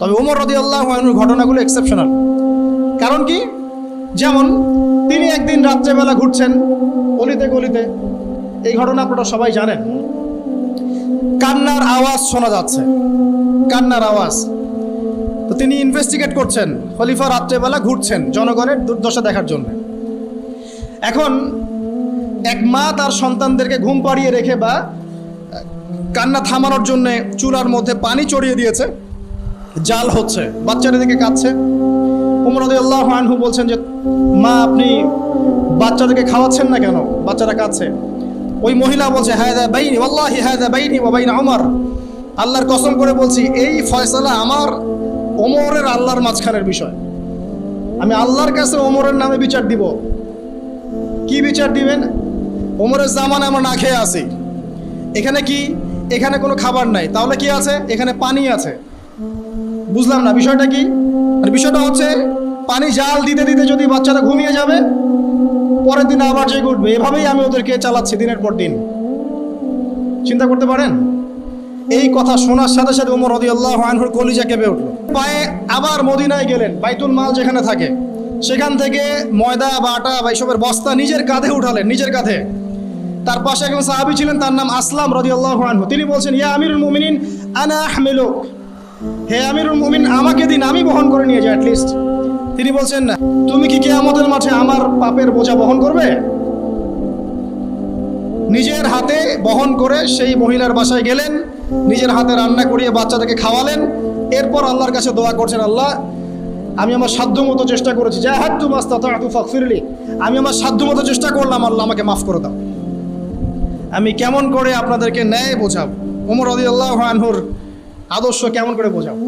তবে ওমর রদি আল্লাহ ঘটনাগুলো এক্সেপশনাল কারণ কি? যেমন, তিনি একদিন রাত্রেবেলা ঘুরছেন, অলিতে গলিতে। এই ঘটনা আপনারা সবাই জানেন। কান্নার আওয়াজ শোনা যাচ্ছে। কান্নার আওয়াজ। তো তিনি ইনভেস্টিগেট করছেন, খলিফা রাত্রেবেলা ঘুরছেন জনগণের দুর্দশা দেখার জন্য। এখন, এক মা তার সন্তানদেরকে ঘুম পাড়িয়ে রেখে বা কান্না থামানোর জন্য চুলার মধ্যে পানি চড়িয়ে দিয়েছে। জাল হচ্ছে বাচ্চারা দিকে কাঁদছে। উমর আল্লাহ আনহু বলছেন যে, মা, আপনি বাচ্চাদেরকে খাওয়াচ্ছেন না কেন? বাচ্চারা কাঁদছে। ওই মহিলা বলছে হ্যাঁ দা বাইনি আল্লাহি হ্যাঁ দা বাইনি বাইন আমার আল্লাহর কসম করে বলছি, এই ফয়সালা আমার ওমরের আল্লাহর মাঝখানের বিষয়। আমি আল্লাহর কাছে ওমরের নামে বিচার দিব। কি বিচার দিবেন? ওমরের জামান আমরা না খেয়ে আসি এখানে কি? এখানে কোনো খাবার নাই। তাহলে কি আছে? এখানে পানি আছে। বুঝলাম না, বিষয়টা কি? মানে বিষয়টা হচ্ছে, পানি জাল দিতে দিতে যদি বাচ্চারা ঘুমিয়ে যাবে, পরের দিন আবার জেগে উঠবে। এভাবেই আমি ওদেরকে চালাচ্ছি দিনের পর দিন। চিন্তা করতে পারেন? এই কথা শোনার সাথে সাথে ওমর রদি আল্লাহ আনহুর কলিজা কেঁপে উঠল। পায়ে আবার মদিনায় গেলেন, বাইতুল মাল যেখানে থাকে। সেখান থেকে ময়দা বা আটা বা এইসবের বস্তা নিজের কাঁধে উঠালেন, নিজের কাঁধে। তার পাশে একজন সাহাবি ছিলেন, তার নাম আসলাম রদি আল্লাহ আনহু। তিনি বলছেন, ইয়া আমিরুল মুমিনিন, আনা আহমেলুক। হে আমিরুল মুমিন, আমাকে দিন, আমি বহন করে নিয়ে যাই অ্যাটলিস্ট তিনি বলছেন না তুমি কি কেয়ামতের মাঠে আমার পাপের বোঝা বহন করবে? নিজের হাতে বহন করে সেই মহিলার বাসায় গেলেন, নিজের হাতে রান্না করিয়ে বাচ্চাদেরকে খাওয়ালেন। এরপর আল্লাহর কাছে দোয়া করছেন, আল্লাহ, আমি আমার সাধ্য মতো চেষ্টা করেছি। যা হাত তু মাস্তা তু ফিরলি আমি আমার সাধ্য মতো চেষ্টা করলাম, আল্লাহ, আমাকে মাফ করে দাও। আমি কেমন করে আপনাদেরকে ন্যায় বোঝাবো? ওমর রদি আল্লাহ আনহুর আদর্শ কেমন করে বোঝাবো